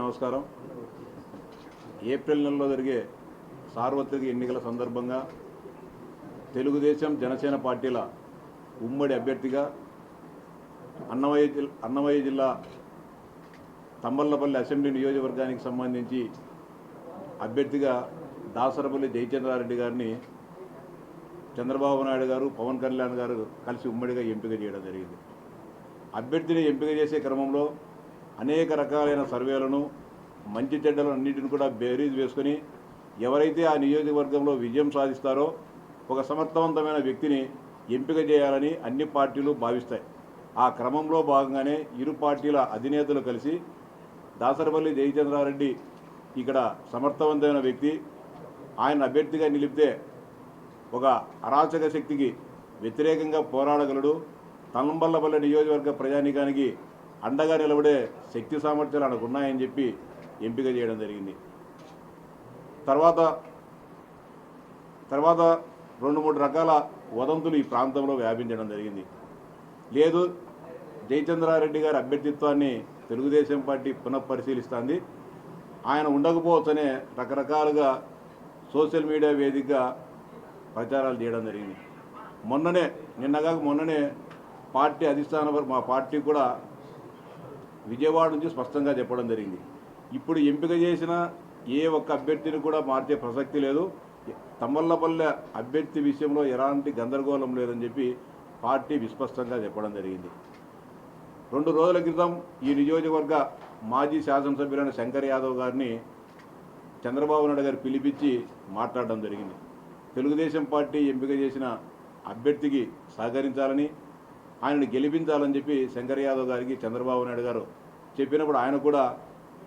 నమస్కారం. ఏప్రిల్ నెలలో జరిగే సార్వత్రిక ఎన్నికల సందర్భంగా తెలుగుదేశం జనసేన పార్టీల ఉమ్మడి అభ్యర్థిగా అన్నమయ్య జిల్లా అన్నమయ్య జిల్లా తంబల్లపల్లి అసెంబ్లీ నియోజకవర్గానికి సంబంధించి అభ్యర్థిగా దాసరపల్లి జయచంద్రారెడ్డి గారిని చంద్రబాబు నాయుడు గారు పవన్ కళ్యాణ్ గారు కలిసి ఉమ్మడిగా ఎంపిక చేయడం జరిగింది. అభ్యర్థిని ఎంపిక చేసే క్రమంలో అనేక రకాలైన సర్వేలను మంచి చెడ్డలను అన్నింటిని కూడా బేరీజ్ వేసుకొని ఎవరైతే ఆ నియోజకవర్గంలో విజయం సాధిస్తారో ఒక సమర్థవంతమైన వ్యక్తిని ఎంపిక చేయాలని అన్ని పార్టీలు భావిస్తాయి. ఆ క్రమంలో భాగంగానే ఇరు పార్టీల అధినేతలు కలిసి దాసరపల్లి జయచంద్రారెడ్డి ఇక్కడ సమర్థవంతమైన వ్యక్తి. ఆయన అభ్యర్థిగా నిలిపితే ఒక అరాచక శక్తికి వ్యతిరేకంగా పోరాడగలడు. తలంబల్లపల్లి నియోజకవర్గ ప్రజానీకానికి అండగా నిలబడే శక్తి సామర్థ్యాలు ఆయనకు ఉన్నాయని చెప్పి ఎంపిక చేయడం జరిగింది. తర్వాత తర్వాత రెండు మూడు రకాల వదంతులు ఈ ప్రాంతంలో వ్యాపించడం జరిగింది. లేదు జయచంద్రారెడ్డి గారి అభ్యర్థిత్వాన్ని తెలుగుదేశం పార్టీ పునఃపరిశీలిస్తుంది. ఆయన ఉండకపోవచ్చనే రకరకాలుగా సోషల్ మీడియా వేదికగా ప్రచారాలు చేయడం జరిగింది. మొన్ననే నిన్నగా మొన్ననే పార్టీ అధిష్టాన మా పార్టీ కూడా విజయవాడ నుంచి స్పష్టంగా చెప్పడం జరిగింది. ఇప్పుడు ఎంపిక చేసిన ఏ ఒక్క అభ్యర్థిని కూడా మార్చే ప్రసక్తి లేదు. తమ్మల్లపల్లె అభ్యర్థి విషయంలో ఎలాంటి గందరగోళం లేదని చెప్పి పార్టీ విస్పష్టంగా చెప్పడం జరిగింది. రెండు రోజుల క్రితం ఈ నియోజకవర్గ మాజీ శాసనసభ్యులైన శంకర్ యాదవ్ గారిని చంద్రబాబు నాయుడు గారు పిలిపించి మాట్లాడడం జరిగింది. తెలుగుదేశం పార్టీ ఎంపిక చేసిన అభ్యర్థికి సహకరించాలని ఆయనను గెలిపించాలని చెప్పి శంకర్ యాదవ్ గారికి చంద్రబాబు నాయుడు గారు చెప్పినప్పుడు ఆయన కూడా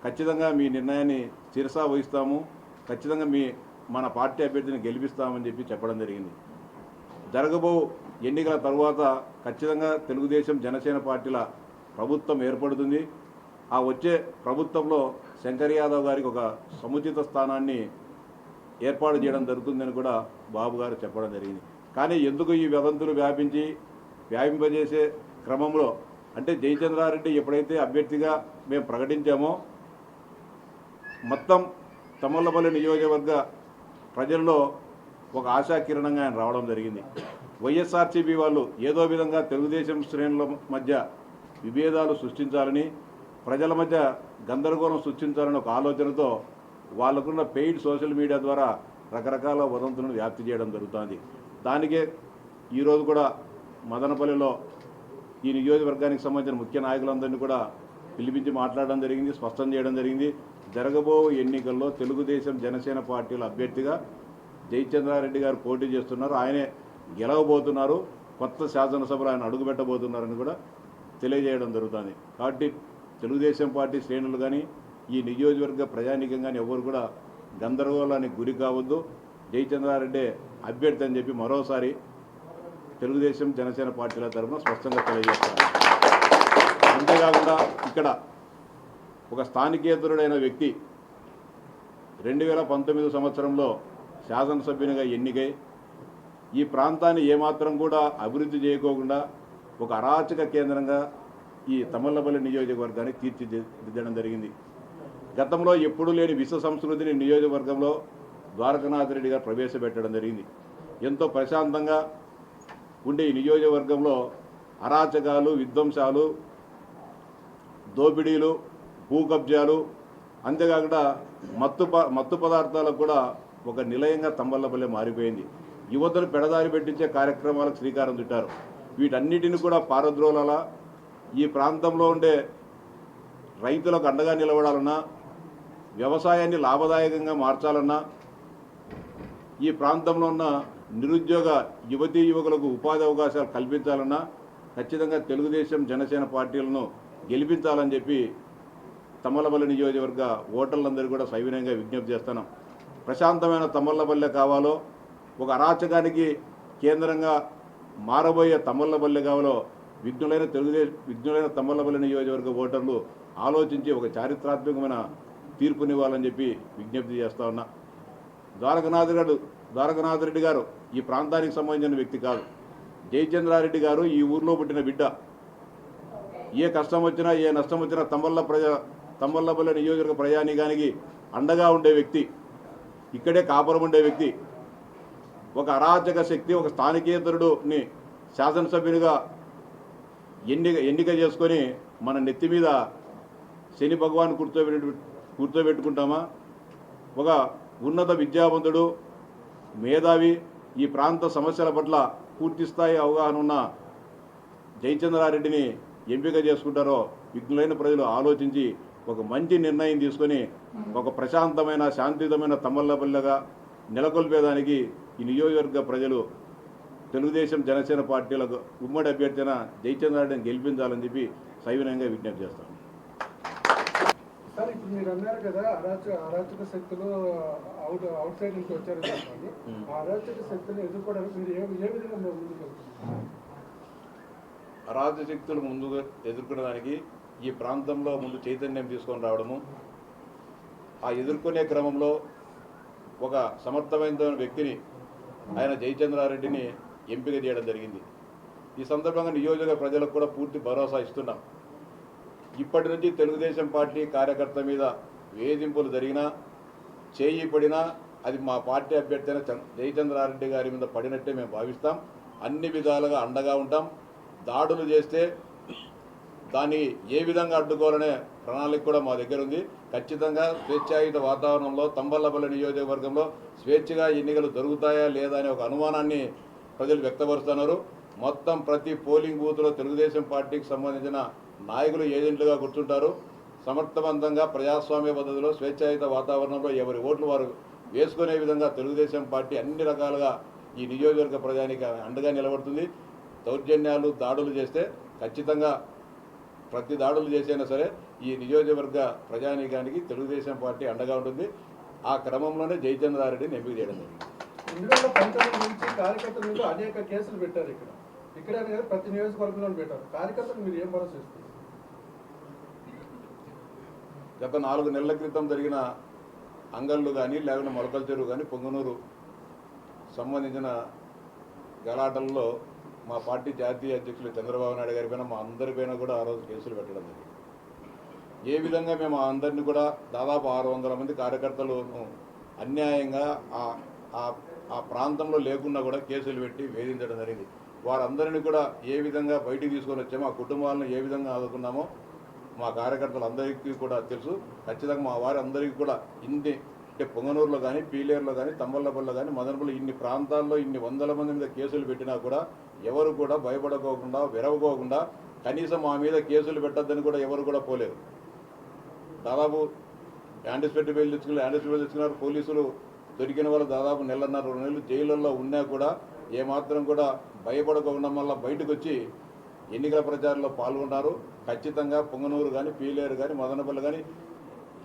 ఖచ్చితంగా మీ నిర్ణయాన్ని శిరసా వహిస్తాము ఖచ్చితంగా మీ మన పార్టీ అభ్యర్థిని గెలిపిస్తామని చెప్పి చెప్పడం జరిగింది. జరగబో ఎన్నికల తర్వాత ఖచ్చితంగా తెలుగుదేశం జనసేన పార్టీల ప్రభుత్వం ఏర్పడుతుంది. ఆ వచ్చే ప్రభుత్వంలో శంకర్ యాదవ్ గారికి ఒక సముచిత స్థానాన్ని ఏర్పాటు చేయడం జరుగుతుందని కూడా బాబు గారు చెప్పడం జరిగింది. కానీ ఎందుకు ఈ వదంతులు వ్యాపించి వ్యాపింపజేసే క్రమంలో అంటే జయచంద్రారెడ్డి ఎప్పుడైతే అభ్యర్థిగా మేము ప్రకటించామో మొత్తం తమ్మల్లపల్లి నియోజకవర్గ ప్రజల్లో ఒక ఆశాకిరణంగా ఆయన రావడం జరిగింది. వైఎస్ఆర్సీపీ వాళ్ళు ఏదో విధంగా తెలుగుదేశం శ్రేణుల మధ్య విభేదాలు సృష్టించాలని ప్రజల మధ్య గందరగోళం సృష్టించాలని ఒక ఆలోచనతో వాళ్ళకున్న పెయిడ్ సోషల్ మీడియా ద్వారా రకరకాల వదంతులను వ్యాప్తి చేయడం జరుగుతుంది. దానికే ఈరోజు కూడా మదనపల్లిలో ఈ నియోజకవర్గానికి సంబంధించిన ముఖ్య నాయకులందరినీ కూడా పిలిపించి మాట్లాడడం జరిగింది స్పష్టం చేయడం జరిగింది. జరగబో ఎన్నికల్లో తెలుగుదేశం జనసేన పార్టీల అభ్యర్థిగా జయచంద్రారెడ్డి గారు పోటీ చేస్తున్నారు. ఆయనే గెలవబోతున్నారు. కొత్త శాసనసభలో ఆయన అడుగుపెట్టబోతున్నారని కూడా తెలియజేయడం జరుగుతుంది. కాబట్టి తెలుగుదేశం పార్టీ శ్రేణులు కానీ ఈ నియోజకవర్గ ప్రజానీకం కానీ ఎవరు కూడా గందరగోళానికి గురి కావద్దు. జయచంద్రారెడ్డి అభ్యర్థి అని చెప్పి మరోసారి తెలుగుదేశం జనసేన పార్టీల తరఫున స్పష్టంగా తెలియజేస్తారు అంతేకాకుండా ఇక్కడ ఒక స్థానికేతరుడైన వ్యక్తి రెండు వేల పంతొమ్మిది సంవత్సరంలో శాసనసభ్యునిగా ఎన్నికై ఈ ప్రాంతాన్ని ఏమాత్రం కూడా అభివృద్ధి చేయకోకుండా ఒక అరాచక కేంద్రంగా ఈ తమల్లపల్లి నియోజకవర్గాన్ని తీర్చిదిద్దడం జరిగింది. గతంలో ఎప్పుడూ లేని విశ్వ సంస్కృతిని నియోజకవర్గంలో ద్వారకనాథ్ రెడ్డి గారు ప్రవేశపెట్టడం జరిగింది. ఎంతో ప్రశాంతంగా ఉండే ఈ నియోజకవర్గంలో అరాచకాలు విధ్వంసాలు దోపిడీలు భూ కబ్జాలు అంతేకాకుండా మత్తు ప మత్తు పదార్థాలకు కూడా ఒక నిలయంగా తంబల్లపల్లె మారిపోయింది. యువతను పెడదారి పెట్టించే కార్యక్రమాలకు శ్రీకారం చుట్టారు. వీటన్నిటిని కూడా పారద్రోలాల ఈ ప్రాంతంలో ఉండే రైతులకు అండగా నిలబడాలన్నా వ్యవసాయాన్ని లాభదాయకంగా మార్చాలన్నా ఈ ప్రాంతంలో ఉన్న నిరుద్యోగ యువతీ యువకులకు ఉపాధి అవకాశాలు కల్పించాలన్నా ఖచ్చితంగా తెలుగుదేశం జనసేన పార్టీలను గెలిపించాలని చెప్పి తమ్మలపల్లి నియోజకవర్గ ఓటర్లందరూ కూడా సవినయంగా విజ్ఞప్తి చేస్తున్నాం. ప్రశాంతమైన తమ్మలపల్లె కావాలో ఒక అరాచకానికి కేంద్రంగా మారబోయే తమ్మలపల్లె కావాలో విఘ్నులైన తెలుగుదేశం విఘ్నులైన తమ్మలపల్లి నియోజకవర్గ ఓటర్లు ఆలోచించి ఒక చారిత్రాత్మకమైన తీర్పునివ్వాలని చెప్పి విజ్ఞప్తి చేస్తా ఉన్నా. ద్వారకనాథ్ గారు ద్వారకనాథ్ రెడ్డి గారు ఈ ప్రాంతానికి సంబంధించిన వ్యక్తి కాదు. జయచంద్రారెడ్డి గారు ఈ ఊర్లో పుట్టిన బిడ్డ. ఏ కష్టం వచ్చినా ఏ నష్టం వచ్చినా తమ్మల్ల ప్రజా తమ్మల్లపల్లి నియోజకవర్గ ప్రజానీకానికి అండగా ఉండే వ్యక్తి ఇక్కడే కాపురం ఉండే వ్యక్తి ఒక అరాచక శక్తి ఒక స్థానికేతరుడుని శాసనసభ్యునిగా ఎన్నిక ఎన్నిక చేసుకొని మన నెత్తి మీద శని భగవాన్ కూర్చోబెట్టు కూర్చోబెట్టుకుంటామా? ఒక ఉన్నత విద్యావంతుడు మేధావి ఈ ప్రాంత సమస్యల పట్ల పూర్తి స్థాయి అవగాహన ఉన్న జయచంద్రారెడ్డిని ఎంపిక చేసుకుంటారో విఘ్నులైన ప్రజలు ఆలోచించి ఒక మంచి నిర్ణయం తీసుకొని ఒక ప్రశాంతమైన శాంతియుతమైన తమ్మల్లపల్లెగా నెలకొల్పేదానికి ఈ నియోజకవర్గ ప్రజలు తెలుగుదేశం జనసేన పార్టీలకు ఉమ్మడి అభ్యర్థిన జయచంద్రారెడ్డిని గెలిపించాలని చెప్పి సవినయంగా విజ్ఞప్తి చేస్తాం. సార్ ఇప్పుడు మీరు అన్నారు కదా అరాచ అరాచక శక్తులు అవుట్ అవుట్ సైడ్ నుంచి వచ్చారు మ్మ్. ఆ అరాచక శక్తులు ఎదుర్కోవడానికి మీరు ఏ ఏ విధంగా ముందుకు అరాజక శక్తులు ముందుగా ఎదుర్కొనడానికి ఈ ప్రాంతంలో ముందు చైతన్యం తీసుకొని రావడము ఆ ఎదుర్కొనే క్రమంలో ఒక సమర్థమైన వ్యక్తిని ఆయన జయచంద్రారెడ్డిని ఎంపిక చేయడం జరిగింది. ఈ సందర్భంగా నియోజక ప్రజలకు కూడా పూర్తి భరోసా ఇస్తున్నాం. ఇప్పటి నుంచి తెలుగుదేశం పార్టీ కార్యకర్త మీద వేధింపులు జరిగినా చేయి పడినా అది మా పార్టీ అభ్యర్థి అయిన జయచంద్రారెడ్డి గారి మీద పడినట్టే మేము భావిస్తాం. అన్ని విధాలుగా అండగా ఉంటాం. దాడులు చేస్తే దాన్ని ఏ విధంగా అడ్డుకోవాలనే ప్రణాళిక కూడా మా దగ్గర ఉంది. ఖచ్చితంగా స్వేచ్ఛాయుత వాతావరణంలో తంబల్లపల్లి నియోజకవర్గంలో స్వేచ్ఛగా ఎన్నికలు జరుగుతాయా లేదా అనే ఒక అనుమానాన్ని ప్రజలు వ్యక్తపరుస్తున్నారు. మొత్తం ప్రతి పోలింగ్ బూత్లో తెలుగుదేశం పార్టీకి సంబంధించిన నాయకులు ఏజెంట్లుగా కూర్చుంటారు. సమర్థవంతంగా ప్రజాస్వామ్య పద్ధతిలో స్వేచ్ఛాయుత వాతావరణంలో ఎవరి ఓట్లు వారు వేసుకునే విధంగా తెలుగుదేశం పార్టీ అన్ని రకాలుగా ఈ నియోజకవర్గ ప్రజానికి అండగా నిలబడుతుంది. దౌర్జన్యాలు దాడులు చేస్తే ఖచ్చితంగా ప్రతి దాడులు చేసైనా సరే ఈ నియోజకవర్గ ప్రజానీకానికి తెలుగుదేశం పార్టీ అండగా ఉంటుంది. ఆ క్రమంలోనే జయచంద్రారెడ్డిని ఎంపిక చేయడం జరిగింది. కార్యకర్తలు కార్యకర్తల అనేక కేసులు పెట్టారు ఇక్కడ. ఇక్కడ కాదు, ప్రతి నియోజకవర్గంలో పెట్టారు. కార్యకర్తలు మీరు ఏం భరోసా ఇస్తారు? గత నాలుగు నెలల క్రితం జరిగిన అంగళ్ళు కానీ లేకుంటే మొలకల చెరువు కానీ పొంగనూరు సంబంధించిన గలాటల్లో మా పార్టీ జాతీయ అధ్యక్షులు చంద్రబాబు నాయుడు గారి పైన మా అందరిపైన కూడా ఆ రోజు కేసులు పెట్టడం జరిగింది. ఏ విధంగా మేము అందరినీ కూడా దాదాపు ఆరు వందల మంది కార్యకర్తలను అన్యాయంగా ఆ ఆ- ఆ ప్రాంతంలో లేకుండా కూడా కేసులు పెట్టి వేధించడం జరిగింది. వారందరినీ కూడా ఏ విధంగా బయటికి తీసుకొని వచ్చామో ఆ కుటుంబాలను ఏ విధంగా ఆదుకున్నామో మా కార్యకర్తలందరికీ కూడా తెలుసు. ఖచ్చితంగా మా వారి అందరికీ కూడా ఇన్ని అంటే పొంగనూరులో కానీ పీలేరులో కానీ తమ్మల్లపల్లిలో కానీ మదనపల్లి ఇన్ని ప్రాంతాల్లో ఇన్ని వందల మంది మీద కేసులు పెట్టినా కూడా ఎవరు కూడా భయపడకోకుండా విరవకోకుండా కనీసం మా మీద కేసులు పెట్టద్దని కూడా ఎవరు కూడా పోలేరు దాదాపు యాంటిసిపేట్ బెయిల్ తెచ్చుకున్నారు యాంటిసిపేట్ తెచ్చుకున్నారు పోలీసులు దొరికిన వాళ్ళు దాదాపు నెలన్నర రెండు నెలలు జైళ్ళల్లో ఉన్నా కూడా ఏమాత్రం కూడా భయపడక ఉండడం వల్ల బయటకు వచ్చి ఎన్నికల ప్రచారంలో పాల్గొన్నారు ఖచ్చితంగా పొంగనూరు కానీ పీలేరు కానీ మదనపల్లి కానీ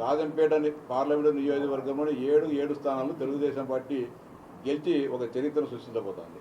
రాజంపేట పార్లమెంటు నియోజకవర్గంలోని ఏడు ఏడు స్థానాలు తెలుగుదేశం పార్టీ గెలిచి ఒక చరిత్ర సృష్టించబోతోంది.